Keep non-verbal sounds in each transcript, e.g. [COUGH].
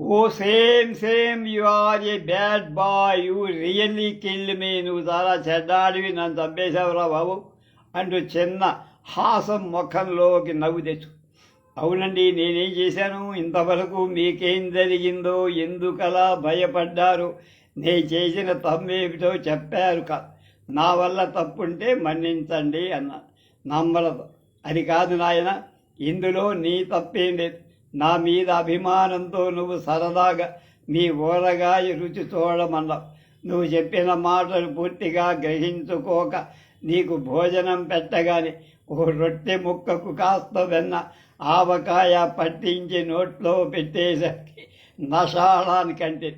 Oh same same you are a bad boy you really kill me నువ్వు చాలా చెడ్డాడివి నన్ను చంపేశావురా బాబు అంటూ చిన్న హాసం ముఖంలోకి నవ్వు తెచ్చు. అవునండి నేనేం చేశాను? ఇంతవరకు మీకేం జరిగిందో ఎందుకలా భయపడ్డారు? నేను చేసిన తమ్మేమిటో చెప్పారు కా నా వల్ల తప్పుంటే మన్నించండి అన్న. నమ్మలదు అది కాదు నాయన ఇందులో నీ తప్పేం లేదు. నా మీద అభిమానంతో నువ్వు సరదాగా మీ ఊరగాయ రుచి చూడమన్నావు. నువ్వు చెప్పిన మాటలు పూర్తిగా గ్రహించుకోక నీకు భోజనం పెట్టగానే ఓ రొట్టె ముక్కకు కాస్త వెన్న ఆవకాయ పట్టించి నోట్లో పెట్టేసరికి నషాళానికంటే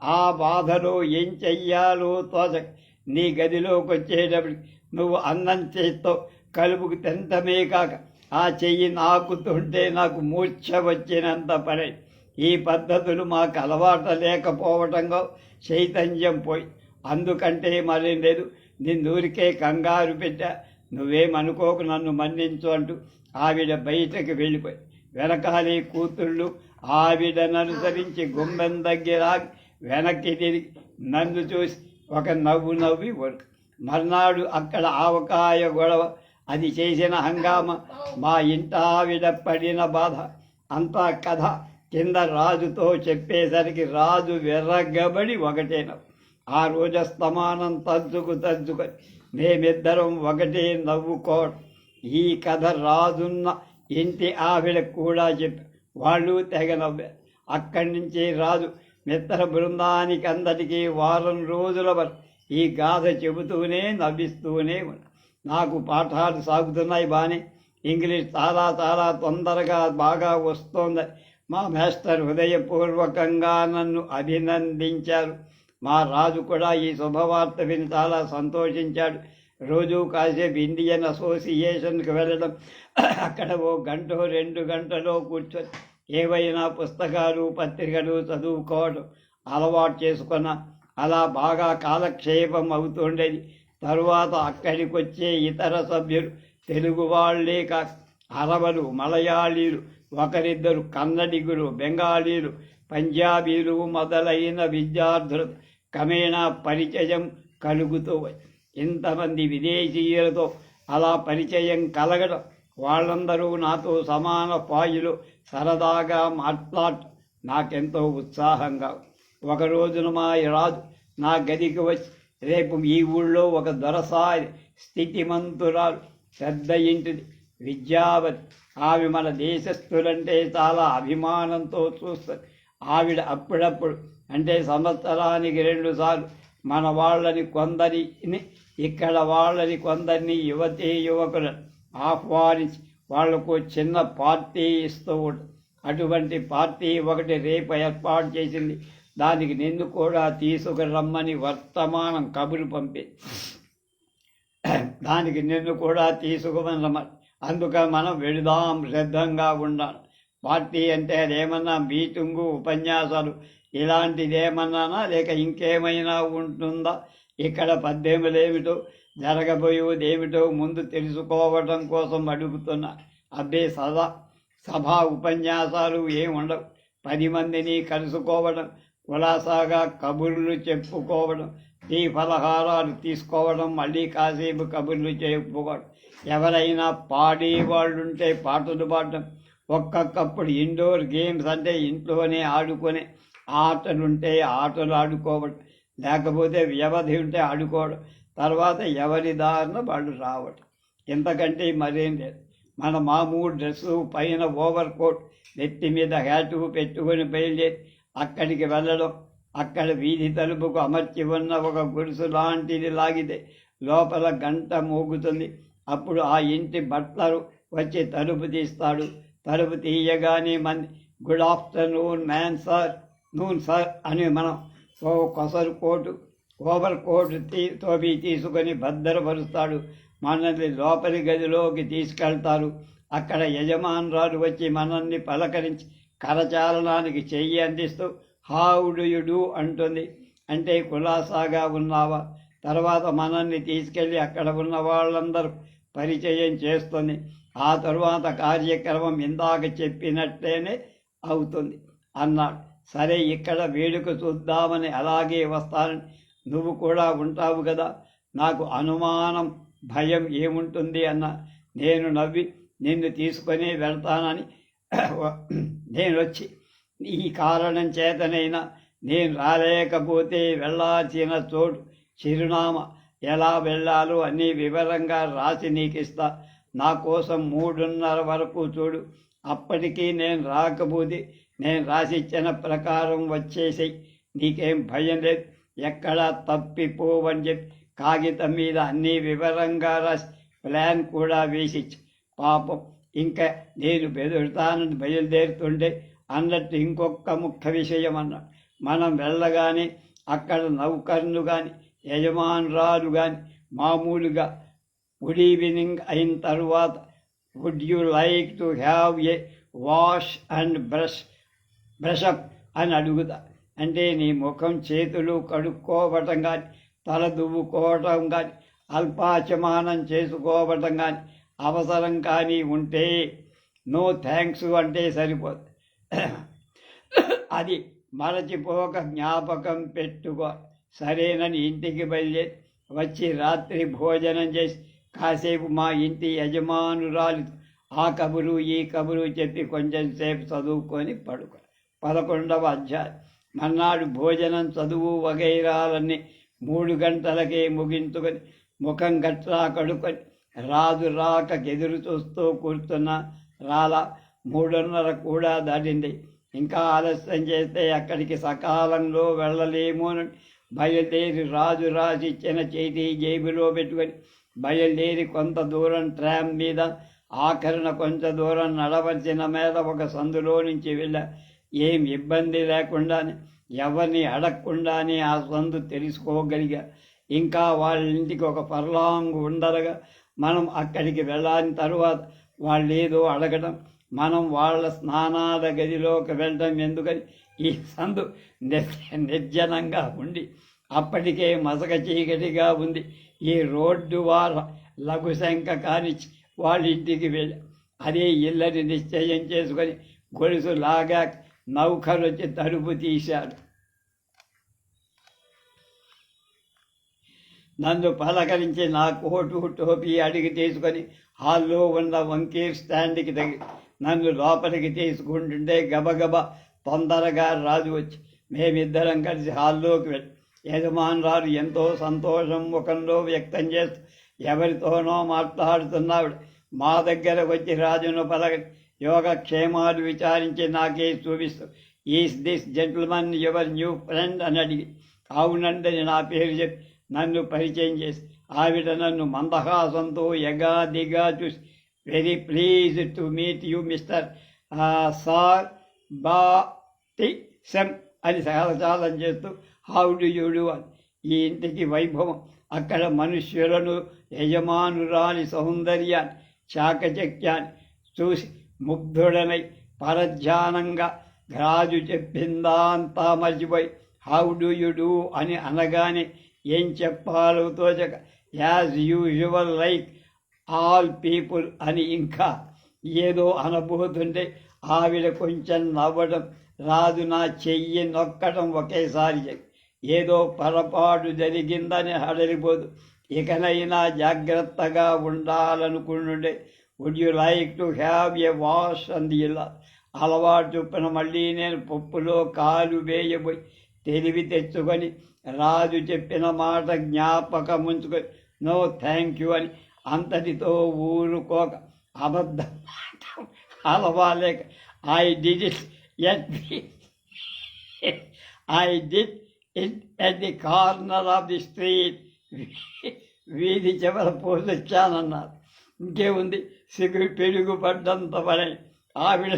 ఆ బాధలో ఏం చెయ్యాలో తోచక నీ గదిలోకి వచ్చేటప్పటికి నువ్వు అన్నం చేత్తో కలుపుకు తింటమే కాక ఆ చెయ్యి నాకుతుంటే నాకు మూర్ఛ వచ్చినంత పని. ఈ పద్ధతులు మాకు అలవాటు లేకపోవటంగా చైతన్యం పోయి. అందుకంటే మరేం లేదు. నిన్నూరికే కంగారు పెట్టా. నువ్వేమనుకోకు నన్ను మన్నించు అంటూ ఆవిడ బయటకు వెళ్ళిపోయి. వెనకాలే కూతుళ్ళు ఆవిడను అనుసరించి గుమ్మెం దగ్గర వెనక్కి తిరిగి నన్ను చూసి ఒక నవ్వు నవ్వి వరకు మర్నాడు అక్కడ ఆవకాయ గొడవ అది చేసిన హంగామ మా ఇంట ఆవిడ పడిన బాధ. అంతా కథ కింద రాజుతో చెప్పేసరికి రాజు వెర్రగబడి ఒకటేన. ఆ రోజు స్తమానం తజ్జుకు తజ్జుకొని మేమిద్దరం ఒకటే నవ్వుకోవడం. ఈ కథ రాజున్న ఇంటి ఆవిడ కూడా చెప్పి వాళ్ళు తెగ నవ్వారు. అక్కడి నుంచి రాజు మిత్ర బృందానికి అందరికీ వారం రోజుల వరకు ఈ గాథ చెబుతూనే నవ్విస్తూనే ఉన్నారు. నాకు పాఠాలు సాగుతున్నాయి బానే. ఇంగ్లీష్ చాలా చాలా తొందరగా బాగా వస్తోంది. మా మాస్టర్ హృదయపూర్వకంగా నన్ను అభినందించారు. మా రాజు కూడా ఈ శుభవార్త విని చాలా సంతోషించాడు. రోజు కాసేపు ఇండియన్ అసోసియేషన్కి వెళ్ళడం. అక్కడ ఓ గంట రెండు గంటలో కూర్చొని ఏవైనా పుస్తకాలు పత్రికలు చదువుకోవడం అలవాటు చేసుకున్న. అలా బాగా కాలక్షేపం అవుతుండేది. తరువాత అక్కడికి వచ్చే ఇతర సభ్యులు తెలుగు వాళ్ళే కాక అరవలు మలయాళీలు ఒకరిద్దరు కన్నడిగులు బెంగాలీలు పంజాబీలు మొదలైన విద్యార్థులు క్రమేణా పరిచయం కలుగుతూ ఇంతమంది విదేశీయులతో అలా పరిచయం కలగడం వాళ్ళందరూ నాతో సమాన పాయులు సరదాగా మాట్లాడ నాకెంతో ఉత్సాహంగా. ఒక రోజున మా రాజు నా గదికి వచ్చి రేపు ఈ ఊళ్ళో ఒక దొరసారి స్థితిమంతురాలు పెద్ద ఇంటిది. విద్యావతి ఆమె మన దేశస్థులంటే చాలా అభిమానంతో చూస్తుంది. ఆవిడ అప్పుడప్పుడు అంటే సంవత్సరానికి రెండుసార్లు మన వాళ్ళని కొందరిని ఇక్కడ వాళ్ళని కొందరిని యువతీ యువకులను ఆహ్వానించి వాళ్ళకు చిన్న పార్టీ ఇస్తూ ఉంటుంది. అటువంటి పార్టీ ఒకటి రేపు ఏర్పాటు చేసింది. దానికి నిన్ను కూడా తీసుకురమ్మని వర్తమానం కబురు పంపి. దానికి నిన్ను కూడా తీసుకుమన్నమాట అందుకని మనం వెళుదాం సిద్ధంగా ఉండాలి. పార్టీ అంటే అదేమన్నా మీటింగు ఉపన్యాసాలు ఇలాంటిదేమన్నానా? లేక ఇంకేమైనా ఉంటుందా? ఇక్కడ పద్దెములేమిటో జరగబోయేది ఏమిటో ముందు తెలుసుకోవటం కోసం అడుగుతున్నా. అబ్బే సదా సభా ఉపన్యాసాలు ఏముండవు. ఉండవు పది మందిని కలుసుకోవడం కులాసాగా కబుర్లు చెప్పుకోవడం టీ ఫలహారాలు తీసుకోవడం మళ్ళీ కాసేపు కబుర్లు చెప్పుకోవడం. ఎవరైనా పాడే వాళ్ళు ఉంటే పాటలు పాడడం. ఒక్కొక్కప్పుడు ఇండోర్ గేమ్స్ అంటే ఇంట్లోనే ఆడుకునే ఆటలుంటే ఆటలు ఆడుకోవడం. లేకపోతే వ్యవధి ఉంటే ఆడుకోవడం. తర్వాత ఎవరి దారిన వాళ్ళు రావడం. ఇంతకంటే మరేం లేదు. మన మామూలు డ్రెస్సు పైన ఓవర్ కోట్ నెత్తి మీద హ్యాటు పెట్టుకొని బయలుదేరి అక్కడికి వెళ్ళడం అక్కడ వీధి తలుపుకు అమర్చి ఉన్న ఒక గుడుసు లాంటిది లాగితే లోపల గంట మోగుతుంది. అప్పుడు ఆ ఇంటి బట్లరు వచ్చి తలుపు తీస్తాడు. తలుపు తీయగానే మన good afternoon man sir noon sir అని మనం ఓ కొసరు కోటు ఓవర్ కోటు తీ తోబి తీసుకొని భద్రపరుస్తాడు. మనల్ని లోపలి గదిలోకి తీసుకెళ్తారు. అక్కడ యజమానురాలు వచ్చి మనల్ని పలకరించి కరచాలనానికి చెయ్యి అందిస్తూ హావుడుయుడు అంటుంది. అంటే కులాసాగా ఉన్నావా? తర్వాత మనల్ని తీసుకెళ్ళి అక్కడ ఉన్న వాళ్ళందరూ పరిచయం చేస్తుంది. ఆ తరువాత కార్యక్రమం ఇందాక చెప్పినట్టేనే అవుతుంది అన్నాడు. సరే ఇక్కడ వేడుక చూద్దామని అలాగే వస్తానని నువ్వు కూడా ఉంటావు కదా. నాకు అనుమానం భయం ఏముంటుంది అన్న? నేను నవ్వి నిన్ను తీసుకొని వెళ్తానని నేను వచ్చి ఈ కారణం చేతనైనా నేను రాలేకపోతే వెళ్ళాల్సిన చోటు చిరునామా. ఎలా వెళ్ళాలో అన్ని వివరంగా రాసి నీకు ఇస్తా నా కోసం మూడున్నర వరకు చూడు. అప్పటికీ నేను రాకపోతే నేను రాసిచ్చిన ప్రకారం వచ్చేసాయి. నీకేం భయం లేదు. ఎక్కడా తప్పిపోవని చెప్పి కాగితం మీద అన్ని వివరంగా రాసి ప్లాన్ కూడా వేసిచ్చు. పాపం ఇంకా నేను బెదురుతానని బయలుదేరుతుండే అన్నట్టు ఇంకొక ముఖ్య విషయం అన్న మనం వెళ్ళగానే అక్కడ నౌకర్ను కానీ యజమానురాలు కానీ మామూలుగా గుడ్ ఈవినింగ్ అయిన తర్వాత would you like to have a wash and brush brush up అని అడుగుతా. అంటే నీ ముఖం చేతులు కడుక్కోవటం కానీ తల దువ్వుకోవటం కానీ అల్పాచమానం చేసుకోవటం కానీ అవసరం కానీ ఉంటే నో థ్యాంక్స్ అంటే సరిపోదు. అది మరచిపోక జ్ఞాపకం పెట్టుకో. సరేనని ఇంటికి బయలుదేరి వచ్చి రాత్రి భోజనం చేసి కాసేపు మా ఇంటి యజమానురాలు ఆ కబురు ఈ కబురు చెప్పి కొంచెం సేపు చదువుకొని పడుకో. పదకొండవ అధ్యాయం. మర్నాడు భోజనం చదువు వగైరాలన్నీ మూడు గంటలకే ముగించుకొని ముఖం గట్లా కడుకొని రాజు రాక ఎదురు చూస్తూ కూర్చున్న రాలా మూడున్నర కూడా దాటింది. ఇంకా ఆలస్యం చేస్తే అక్కడికి సకాలంలో వెళ్ళలేమోనని బయలుదేరి రాజు రాసిచ్చిన చేతి జేబులో పెట్టుకొని బయలుదేరి కొంత దూరం ట్రామ్ మీద ఆఖరణ కొంత దూరం నడవలసిన మీద ఒక సందులో నుంచి వెళ్ళా. ఏం ఇబ్బంది లేకుండానే ఎవరిని అడగకుండానే ఆ సందు తెలుసుకోగలిగా. ఇంకా వాళ్ళ ఇంటికి ఒక పర్లాంగ్ ఉండరుగా మనం అక్కడికి వెళ్ళాని తరువాత వాళ్ళు ఏదో అడగడం మనం వాళ్ళ స్నానాల గదిలోకి వెళ్ళడం ఎందుకని ఈ సందు నిర్జనంగా ఉండి అప్పటికే మసక చీకటిగా ఉంది. ఈ రోడ్డు వార లఘుశంక కానిచ్చి వాళ్ళ ఇంటికి వెళ్ళి అదే ఇల్లని నిశ్చయం చేసుకొని గొలుసు లాగా నౌకరు వచ్చి తలుపు తీశాడు. నన్ను పలకరించి నా కోటు టోపీ అడిగి తీసుకొని హాల్లో ఉన్న వంకీర్ స్టాండ్కి తగి నన్ను లోపలికి తీసుకుంటుంటే గబగబ తొందరగా రాజు వచ్చి మేమిద్దరం కలిసి హాల్లోకి వెళ్ళి యజమానురాలు ఎంతో సంతోషం ముఖంలో వ్యక్తం చేస్తూ ఎవరితోనో మాట్లాడుతున్నావిడ. మా దగ్గర వచ్చి రాజును పలక యోగక్షేమాలు విచారించి నాకే చూపిస్తూ is this gentleman your new friend అని అడిగి అవునందని నా పేరు చెప్పి నన్ను పరిచయం చేసి ఆవిడ నన్ను మందహాసంతో ఎగాదిగా చూసి very please to meet you mister sir బా టి సెమ్ అని సహజాలం చేస్తూ హౌ డు యూ డూ? అని. ఈ ఇంటికి వైభవం అక్కడ మనుష్యులను యజమానురాలి సౌందర్యాన్ని చాకచక్యాన్ని చూసి ముగ్ధుడనై పరధ్యానంగా రాజు చెప్పిందా అంతా మర్చిపోయి హౌ డు యు డూ? అని అనగానే ఏం చెప్పాలో తోచక as usual like all people అని ఇంకా ఏదో అనబోతుంటే ఆవిడ కొంచెం నవ్వడం రాజు నా చెయ్యి నొక్కడం ఒకేసారి ఏదో పొరపాటు జరిగిందని హడలిపోదు. ఇకనైనా జాగ్రత్తగా ఉండాలనుకుంటుండే would you like to have a wash అంది ఇలా. అలవాటు చొప్పున మళ్ళీ నేను పప్పులో కాలు వేయబోయి తెలివి తెచ్చుకొని రాజు చెప్పిన మాట జ్ఞాపకముంచుకొని నో థ్యాంక్ యూ అని అంతటితో ఊరుకోక అబద్ధ మాట అలవాలేక I did it at [LAUGHS] I did it at the corner of the street [LAUGHS] వీధి చివర పోసొచ్చానన్నారు. ఇంకేముంది? సిగురు పెరుగు పడ్డంత ఆవిడ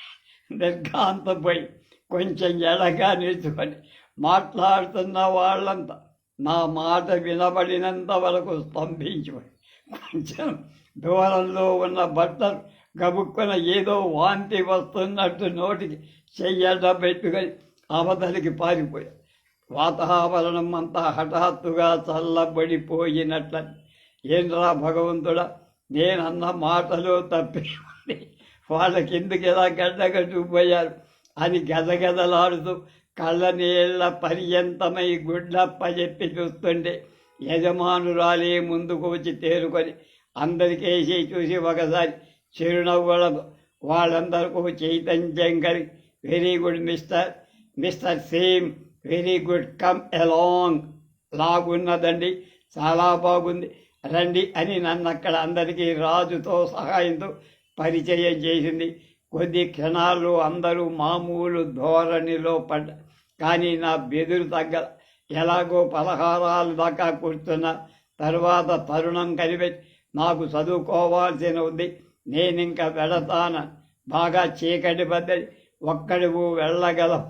[LAUGHS] నిర్ఘాంతపోయి కొంచెం ఎడగా నిలుచుకొని మాట్లాడుతున్న వాళ్ళంతా నా మాట వినబడినంత వరకు స్తంభించిపోయి కొంచెం దూరంలో ఉన్న బట్టలు గబుక్కున ఏదో వాంతి వస్తున్నట్టు నోటికి చెయ్యట పెట్టుకొని అవతలికి పారిపోయాయి వాతావరణం అంతా హఠాత్తుగా చల్లబడిపోయినట్ల ఏంట్రా భగవంతుడా నేనన్న మాటలో తప్పి వాళ్ళ కిందకి ఎలా గడ్డగట్టుకుపోయారు? అని గదగదలాడుతూ కళ్ళ నీళ్ళ పర్యంతమై గుడ్లప్ప చెప్పి చూస్తుంటే యజమానురాలే ముందుకు వచ్చి తేరుకొని అందరికేసి చూసి ఒకసారి చిరునవ్వులతో వాళ్ళందరికీ చైతన్యం కలిగి very good mister mister Sam very good come along లాగున్నదండి చాలా బాగుంది రండి అని నన్ను అక్కడ అందరికీ రాజుతో సహాయంతో పరిచయం చేసింది కొద్ది క్షణాలు అందరూ మామూలు ధోరణిలో పడ్డ కానీ నా బెదురు తగ్గ ఎలాగో పలహారాలు దాకా కూర్చున్న తర్వాత తరుణం కనిపెట్టి నాకు చదువుకోవాల్సిన ఉంది. నేనింక వెళతాను. బాగా చీకటి బద్దడి ఒక్కడివు వెళ్ళగలం.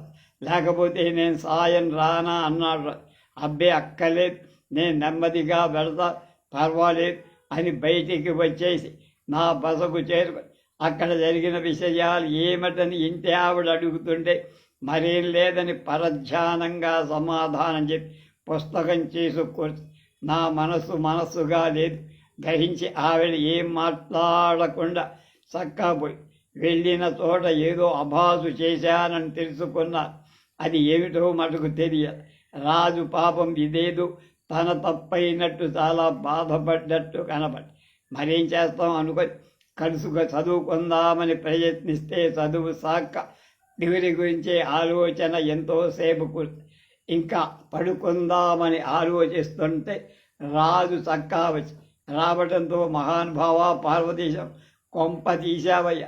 లేకపోతే నేను సాయం రానా అన్నాడు. అబ్బే అక్కలేదు నేను నెమ్మదిగా వెళతా. పర్వాలేదు అని బయటికి వచ్చేసి నా బసకు చేరుకు అక్కడ జరిగిన విషయాలు ఏమిటని ఇంటి ఆవిడ అడుగుతుంటే మరేం లేదని పరధ్యానంగా సమాధానం చెప్పి పుస్తకం చేసుకొని నా మనసు మనస్సుగా లేదు. గ్రహించి ఆవిడ ఏం మాట్లాడకుండా చక్కా పోయి వెళ్ళిన చోట ఏదో అభాసు చేశానని తెలుసుకున్నా అది ఏమిటో మటుకు తెలియదు రాజు పాపం ఇదేదో తన తప్పైనట్టు చాలా బాధపడ్డట్టు కనపడి మరేం చేస్తాం అనుకొని కలుసుగా చదువుకుందామని ప్రయత్నిస్తే చదువు సాక డిగ్రీ గురించే ఆలోచన ఎంతోసేపు ఇంకా పడుకుందామని ఆలోచిస్తుంటే రాజు చక్కా వచ్చి రావటంతో మహానుభావ పార్వతీశం కొంప తీశావయ్య.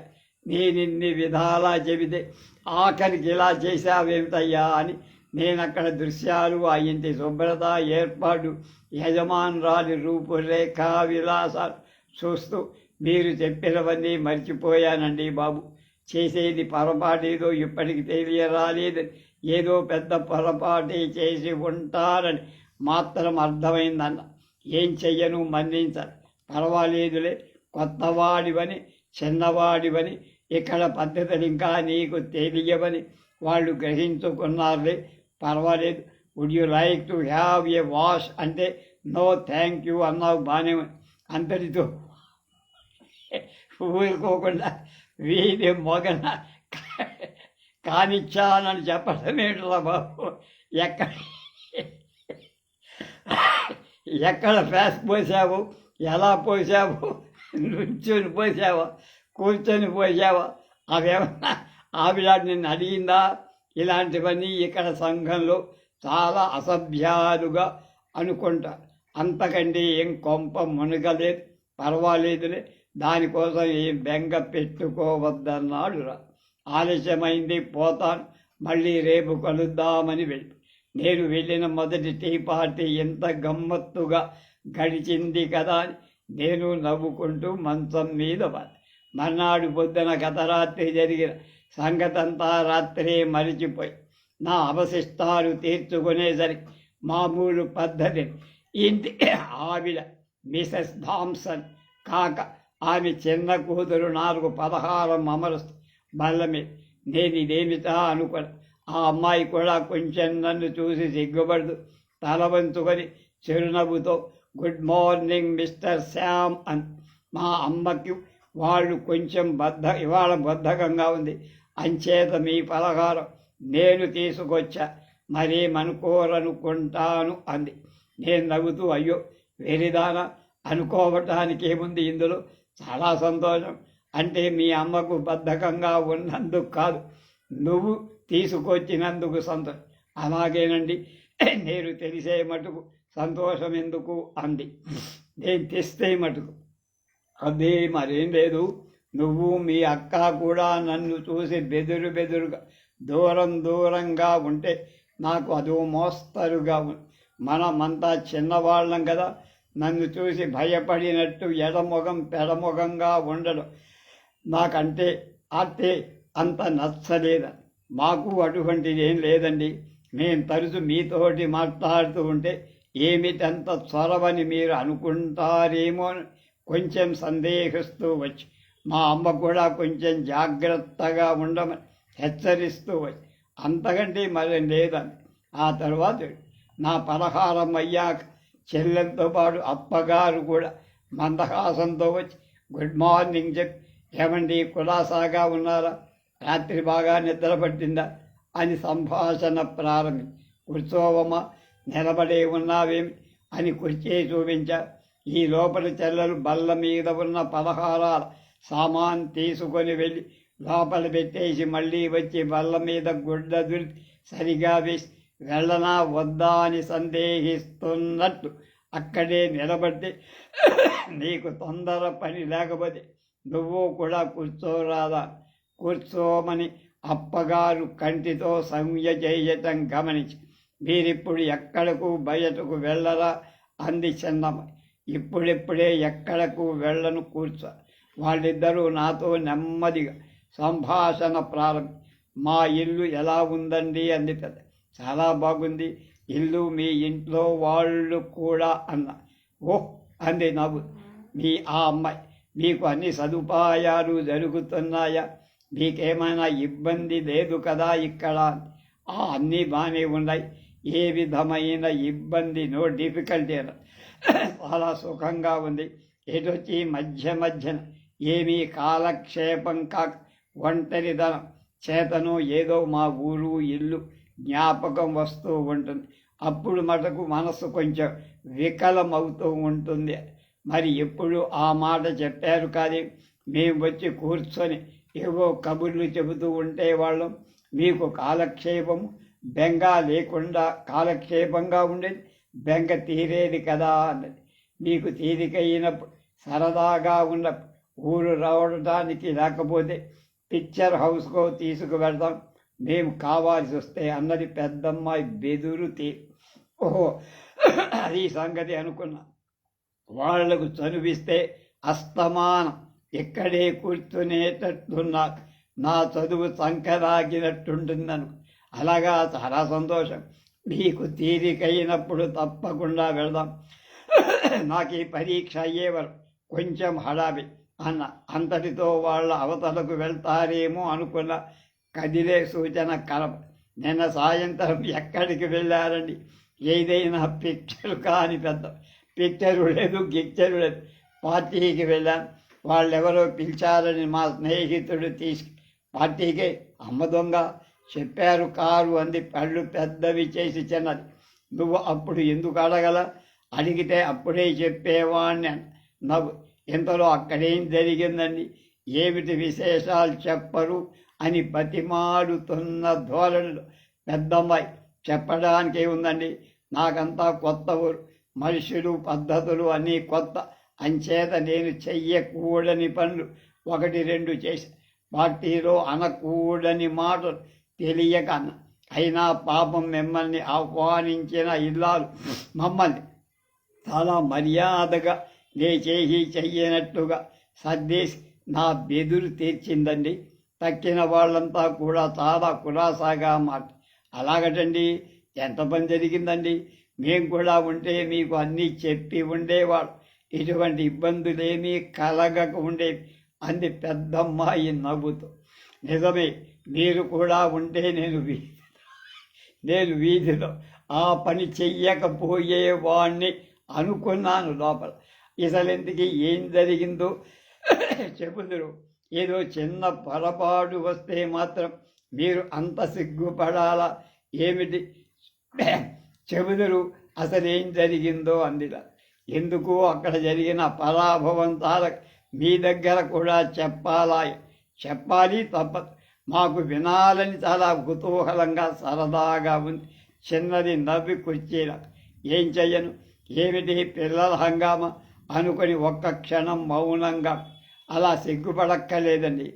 నేనిన్ని విధాలా చెబితే ఆఖరికి ఇలా చేశావేమిటయ్యా అని నేను అక్కడ దృశ్యాలు ఆ ఇంటి శుభ్రత ఏర్పాటు యజమానురాలి రూపురేఖ విలాసాలు చూస్తూ మీరు చెప్పినవన్నీ మర్చిపోయానండి బాబు. చేసేది పొరపాటేదో ఇప్పటికి తెలియరాలేదు. ఏదో పెద్ద పొరపాటే చేసి ఉంటారని మాత్రం అర్థమైందన్న. ఏం చెయ్యను మన్నించను. పర్వాలేదులే కొత్తవాడివని చిన్నవాడివని ఇక్కడ పద్ధతులు ఇంకా నీకు తెలియవని వాళ్ళు గ్రహించుకున్నారులే. పర్వాలేదు. Would you like to have a wash అంటే నో థ్యాంక్ యూ అన్నావు బాగానే అంతటితో ఊరుకోకుండా వీధి మొగన కానిచ్చానని చెప్పడం ఏంట్రా బాబు? ఎక్కడ ఎక్కడ ఫ్యాస్ పోసావు? ఎలా పోసావు? నుంచుని పోసావా? కూర్చొని పోసావా? అవేమన్నా ఆవిడ నిన్ను అడిగిందా? ఇలాంటివన్నీ ఇక్కడ సంఘంలో చాలా అసభ్యాలుగా అనుకుంటా. అంతకంటే ఏం కొంప మునగలేదు పర్వాలేదులే. దానికోసం ఏం బెంగ పెట్టుకోవద్దన్నాడు రా ఆలస్యమైంది పోతాను మళ్ళీ రేపు కలుద్దామని వెళ్ళి. నేను వెళ్ళిన మొదటి టీ పార్టీ ఎంత గమ్మత్తుగా గడిచింది కదా అని నేను నవ్వుకుంటూ మంచం మీద మర్నాడు పొద్దున గత రాత్రి జరిగిన సంగతంతా రాత్రే మరిచిపోయి నా అవశిష్టాలు తీర్చుకునేసరికి మామూలు పద్ధతి. ఇంటి ఆవిడ మిసెస్ థామ్సన్ కాక ఆమె చిన్న కూతురు నాలుగు పదహారం అమరుస్తూ బల్లమే. నేను ఇదేమిటా అనుకున్నా ఆ అమ్మాయి కూడా కొంచెం నన్ను చూసి సిగ్గుపడుతూ తల వంచుకొని చిరునవ్వుతో గుడ్ మార్నింగ్ మిస్టర్ శ్యామ్ అని. మా అమ్మకి వాళ్ళు కొంచెం బద్ధ ఇవాళ బద్ధకంగా ఉంది. అంచేత మీ పలహారం నేను తీసుకొచ్చా. మరేమనుకోరనుకుంటాను అంది. నేను నవ్వుతూ అయ్యో వెరిదానా? అనుకోవటానికి ఏముంది ఇందులో? చాలా సంతోషం. అంటే మీ అమ్మకు బద్ధకంగా ఉన్నందుకు కాదు నువ్వు తీసుకొచ్చినందుకు సంతోషం. అలాగేనండి. నేను తెలిసే మటుకు సంతోషం ఎందుకు అంది. నేను తెస్తే మటుకు. అదే మరేం లేదు. నువ్వు మీ అక్క కూడా నన్ను చూసి బెదురు బెదురుగా దూరం దూరంగా ఉంటే నాకు అదో మోస్తరుగా మనమంతా చిన్నవాళ్ళం కదా నన్ను చూసి భయపడినట్టు ఎడమొగం పెడమొగంగా ఉండడం. నాకంటే అంటే అంత నచ్చలేదు. మాకు అటువంటిది ఏం లేదండి. నేను తరచు మీతోటి మాట్లాడుతూ ఉంటే ఏమిటంత చొరవని మీరు అనుకుంటారేమో కొంచెం సందేహిస్తూ వచ్చి మా అమ్మ కూడా కొంచెం జాగ్రత్తగా ఉండమని హెచ్చరిస్తూ వచ్చి అంతకంటే మరేం లేదని ఆ తర్వాత నా పలహారం అయ్యాక చెల్లెలతో పాటు అప్పగారు కూడా మందహాసంతో వచ్చి గుడ్ మార్నింగ్ చెప్పి ఏమండి కులాసాగా ఉన్నారా? రాత్రి బాగా నిద్రపట్టిందా అని సంభాషణ ప్రారంభి కూర్చోవమ్మా నిలబడే ఉన్నావేమి? అని కుర్చీ చూపించా. ఈ లోపల చెల్లెలు బల్ల మీద ఉన్న పలహారాల సామాన్ తీసుకొని వెళ్ళి లోపల పెట్టేసి మళ్ళీ వచ్చి బల్ల మీద గుడ్డ దురి సరిగా వేసి వెళ్ళనా వద్దా అని సందేహిస్తున్నట్టు అక్కడే నిలబడితే నీకు తొందర పని లేకపోతే నువ్వు కూడా కూర్చోరాదా? కూర్చోమని అప్పగారు కంటితో సంజ్ఞ చేయటం గమనించి మీరిప్పుడు ఎక్కడకు బయటకు వెళ్ళరా? అంది చిన్నమ్మ. ఇప్పుడిప్పుడే ఎక్కడకు వెళ్ళను కూర్చో. వాళ్ళిద్దరూ నాతో నెమ్మదిగా సంభాషణ ప్రారంభం మా ఇల్లు ఎలా ఉందండి? అంది పెద్ద చాలా బాగుంది. ఇల్లు మీ ఇంట్లో వాళ్ళు కూడా అన్న ఓ అంది నవ్వు. మీ ఆ అమ్మాయి. మీకు అన్ని సదుపాయాలు జరుగుతున్నాయా? మీకేమైనా ఇబ్బంది లేదు కదా ఇక్కడ? ఆ అన్నీ బాగానే ఉన్నాయి. ఏ విధమైన ఇబ్బంది? నో డిఫికల్టీ చాలా సుఖంగా ఉంది. ఎటొచ్చి మధ్య మధ్యన ఏమీ కాలక్షేపం కాక ఒంటరిదనం చేతను ఏదో మా ఊరు ఇల్లు జ్ఞాపకం వస్తూ ఉంటుంది. అప్పుడు మటుకు మనసు కొంచెం వికలమవుతూ ఉంటుంది. మరి ఎప్పుడు ఆ మాట చెప్పారు కానీ మేము వచ్చి కూర్చొని ఏవో కబుర్లు చెబుతూ ఉంటే వాళ్ళం మీకు కాలక్షేపము బెంగ లేకుండా కాలక్షేపంగా ఉండేది బెంగ తీరేది కదా అన్నది. మీకు తీరికైనప్పుడు సరదాగా ఉన్న ఊరు రావడానికి లేకపోతే పిక్చర్ హౌస్కో తీసుకువెళ్దాం. మేము కావాల్సి వస్తే అన్నది పెద్దమ్మాయి బెదురుతి ఓహో అది సంగతి అనుకున్నా. వాళ్ళకు చనువిస్తే అస్తమానం. ఇక్కడే కూర్చునేటట్టున్నా. నా చదువు సంకరాగినట్టుంటుందను. అలాగా చాలా సంతోషం. మీకు తీరికైనప్పుడు తప్పకుండా వెళదాం. నాకు ఈ పరీక్ష అయ్యేవారు కొంచెం హడావి అన్న. అంతటితో వాళ్ళ అవతలకు వెళ్తారేమో అనుకున్న. కదిలే సూచన కలప. నిన్న సాయంత్రం ఎక్కడికి వెళ్ళారండి? ఏదైనా పిక్చర్ కాని పెద్ద పిక్చరు లేదు గిక్చరు లేదు. పార్టీకి వెళ్ళాను వాళ్ళెవరో పిలిచారని మా స్నేహితుడు తీసి పార్టీకి అమ్మ దొంగ చెప్పారు కారు అంది పళ్ళు పెద్దవి చేసి చిన్నది. నువ్వు అప్పుడు ఎందుకు అడగల? అడిగితే అప్పుడే చెప్పేవాణ్ణి. నవ్వు. ఇంతలో అక్కడేం జరిగిందండి? ఏమిటి విశేషాలు చెప్పరు? అని బతిమాడుతున్న ధోరణిలో పెద్దమ్మాయి చెప్పడానికి ఉందండి. నాకంతా కొత్త ఊరు మనుషులు పద్ధతులు అన్నీ కొత్త. అంచేత నేను చెయ్యకూడని పనులు ఒకటి రెండు చేసి పార్టీలో అనకూడని మాటలు తెలియక అన్న. అయినా పాపం మిమ్మల్ని ఆహ్వానించిన ఇల్లాలు మమ్మల్ని చాలా మర్యాదగా నే చేసి చెయ్యనట్టుగా సర్దేసి నా బెదురు తీర్చిందండి. తక్కిన వాళ్ళంతా కూడా చాలా కురాసాగా మాట. అలాగటండి ఎంత పని జరిగిందండి? మేము కూడా ఉంటే మీకు అన్నీ చెప్పి ఉండేవాడు ఇటువంటి ఇబ్బందులేమీ కలగక ఉండేవి. అంది పెద్దమ్మాయి నవ్వుతూ. నిజమే మీరు కూడా ఉంటే నేను వీధి నేను వీధిలో ఆ పని చెయ్యకపోయేవాణ్ణి అనుకున్నాను లోపల. ఇసలెందుకు ఏం జరిగిందో? చెబుదురు ఏదో చిన్న పొరపాటు వస్తే మాత్రం మీరు అంత సిగ్గుపడాలా? ఏమిటి? చెబుదరు అసలేం జరిగిందో అందిలా. ఎందుకు అక్కడ జరిగిన పరాభవంతాల మీ దగ్గర కూడా చెప్పాలా? చెప్పాలి తప్ప మాకు వినాలని చాలా కుతూహలంగా సరదాగా ఉంది. చిన్నది నవ్వి కుర్చీల ఏం చెయ్యను? ఏమిటి? పిల్లల హంగామా? అనుకొని ఒక్క క్షణం మౌనంగా అలా సిగ్గుపడక్కలేదండి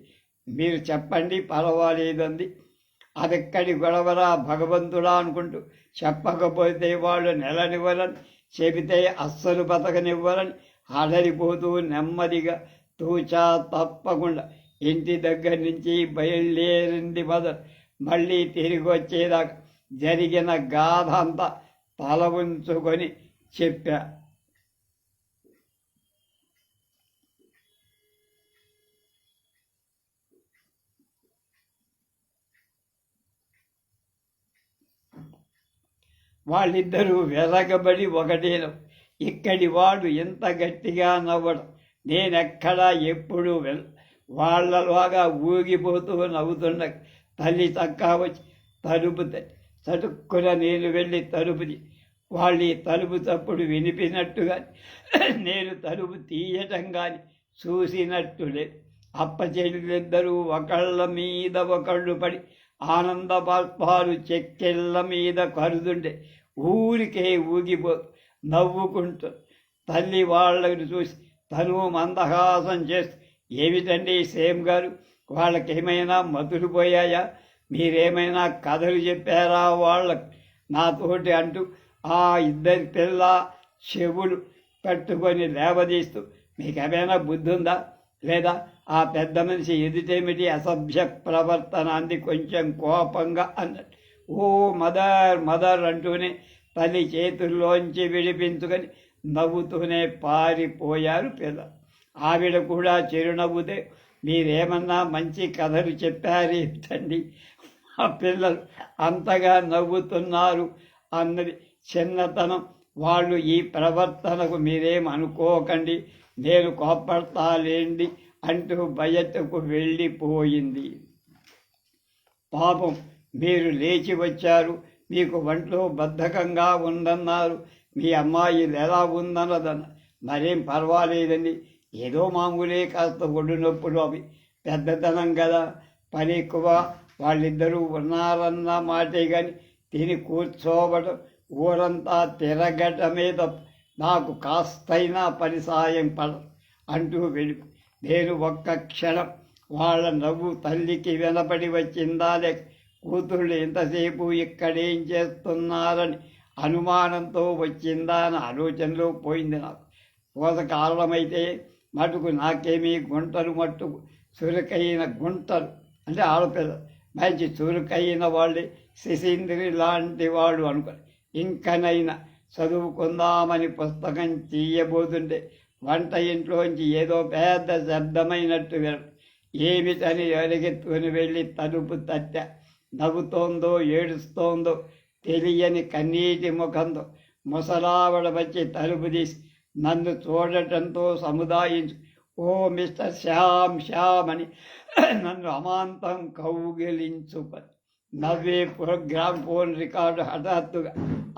మీరు చెప్పండి పర్వాలేదండి. అదెక్కడి గొడవరా భగవంతుడా అనుకుంటూ చెప్పకపోతే వాళ్ళు నెలనివ్వరని చెబితే అస్సలు బతకనివ్వరని అడరిపోతూ నెమ్మదిగా తూచా తప్పకుండా ఇంటి దగ్గర నుంచి బయలుదేరింది మదర్. మళ్ళీ తిరిగి వచ్చేదాకా జరిగిన గాథ అంతా తల ఉంచుకొని చెప్పా. వాళ్ళిద్దరూ వెరగబడి ఒకటేను. ఇక్కడి వాడు ఇంత గట్టిగా నవ్వడం. నేనెక్కడా ఎప్పుడు వెల్ వాళ్ళలాగా ఊగిపోతూ నవ్వుతున్న తల్లి చక్కా వచ్చి తలుపు త- చటుక్కున నేను వెళ్ళి తలుపుది వాళ్ళు తలుపు తప్పుడు వినిపినట్టుగా [COUGHS] నేను తలుపు తీయటం కానీ చూసినట్టు లేదు ఒకళ్ళ మీద ఒకళ్ళు పడి ఆనంద బాష్పాలు చెక్కెళ్ళ మీద కరుదుండే ఊరికే ఊగిపో నవ్వుకుంటూ తల్లి వాళ్ళని చూసి తను మందహాసం చేస్తూ ఏమిటండి సేమ్ గారు వాళ్ళకేమైనా మతులు పోయాయా? మీరేమైనా కథలు చెప్పారా వాళ్ళకు నాతోటి అంటూ ఆ ఇద్దరి పిల్ల చెవులు పెట్టుకొని లేవదీస్తూ మీకు ఏమైనా బుద్ధి ఉందా లేదా ఆ పెద్ద మనిషి ఎదుటేమిటి అసభ్య ప్రవర్తన అంది కొంచెం కోపంగా అన్నాడు ఓ మదర్ మదర్ అంటూనే తల్లి చేతుల్లోంచి విడిపించుకొని నవ్వుతూనే పారిపోయారు పిల్లలు ఆవిడ కూడా చిరునవ్వుతే మీరేమన్నా మంచి కథలు చెప్పారేంటండి ఆ పిల్లలు అంతగా నవ్వుతున్నారు అన్నది చిన్నతనం. వాళ్ళు ఈ ప్రవర్తనకు మీరేం అనుకోకండి. నేను కోపడతాలేండి అంటూ బయటకు వెళ్ళిపోయింది. పాపం మీరు లేచి వచ్చారు మీకు ఒంట్లో బద్ధకంగా ఉందన్నారు మీ అమ్మాయి ఎలా ఉందన్నదన్న మరేం పర్వాలేదండి ఏదో మామూలే కాస్త ఒడ్డు నొప్పులు అవి. పెద్దతనం కదా పని ఎక్కువ వాళ్ళిద్దరూ ఉన్నారన్న మాటే కానీ తిని కూర్చోవడం ఊరంతా తిరగటమే తప్ప నాకు కాస్తైనా పని సాయం పడ అంటూ వెళ్ళి నేను ఒక్క క్షణం వాళ్ళ నవ్వు తల్లికి వినపడి వచ్చిందా లేక కూతుళ్ళు ఇంతసేపు ఇక్కడేం చేస్తున్నారని అనుమానంతో వచ్చిందా అని ఆలోచనలో పోయింది నాకు. కోత కారణమైతే మటుకు నాకేమీ గుంటలు మట్టుకు చురుకైన గుంటలు అంటే ఆడపిల్ల. మంచి చురుకైన వాళ్ళు శిశీంద్రి లాంటి వాళ్ళు అనుకో ఇంకనైనా చదువుకుందామని పుస్తకం తీయబోతుంటే వంట ఇంట్లోంచి ఏదో పెద్ద శబ్దమైనట్టు విన ఏమిటని ఎరగెత్తుకుని వెళ్ళి తలుపు తట్ట నవ్వుతోందో ఏడుస్తోందో తెలియని కన్నీటి ముఖంతో ముసలావడ వచ్చి తలుపు తీసి నన్ను చూడటంతో సముదాయించు ఓ మిస్టర్ శ్యామ్ శ్యామ్ అని నన్ను అమాంతం కౌగిలించు నవ్వే ప్రోగ్రామ్ ఫోన్ రికార్డు హఠాత్తుగా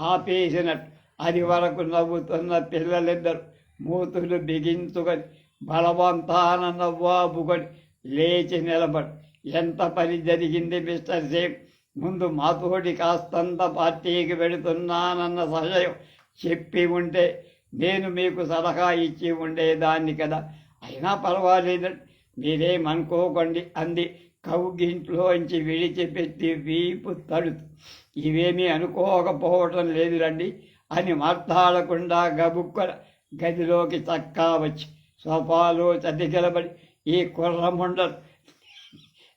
ఆపేసినట్టు అది వరకు నవ్వుతున్న పిల్లలిద్దరు మూతులు బిగించుకొని బలవంతాన లేచి నిలబడి ఎంత పని జరిగింది మిస్టర్ సేమ్ ముందు మాతోటి కాస్తంత పార్టీకి వెళుతున్నానన్న సహాయం చెప్పి ఉంటే నేను మీకు సలహా ఇచ్చి ఉండేదాన్ని కదా. అయినా పర్వాలేదు మీరేమనుకోకండి అంది. కౌగింట్లోంచి విడిచిపెట్టి వీపు తడుతూ ఇవేమీ అనుకోకపోవటం లేదు రండి అని మాట్లాడకుండా గబుక్కల గదిలోకి చక్కా వచ్చి సోఫాలో చదిగలబడి ఈ కుర్రముండలు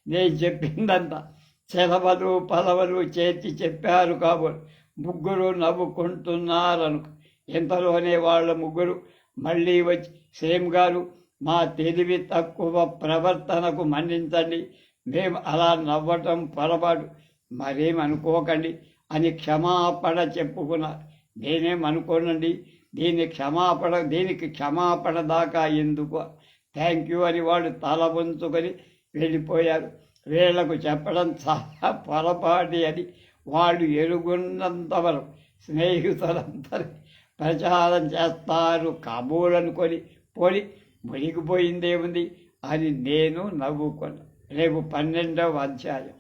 నేను చెప్పిందంతా. సెలవులు పలవలు చేర్చి చెప్పారు కాబోలు. ముగ్గురు నవ్వుకుంటున్నారనుకో. ఇంతలోనే వాళ్ళ ముగ్గురు మళ్ళీ వచ్చి సేమ్ గారు మా తెలివి తక్కువ ప్రవర్తనకు మన్నించండి. మేము అలా నవ్వటం పొరపాటు. మరేం అనుకోకండి అని క్షమాపణ చెప్పుకున్నారు. నేనేం అనుకోనండి దీని క్షమాపణ దీనికి క్షమాపణ దాకా ఎందుకు? థ్యాంక్ యూ అని వాళ్ళు తల వంచుకొని వెళ్ళిపోయారు. వీళ్ళకు చెప్పడం చాలా పొరపాటి అని వాళ్ళు ఎరుగున్నంత వరకు స్నేహితులందరూ ప్రచారం చేస్తారు కాబోలనుకొని పోని మునిగిపోయిందేముంది అని నేను నవ్వుకున్నాను రేపు పన్నెండవ అధ్యాయం.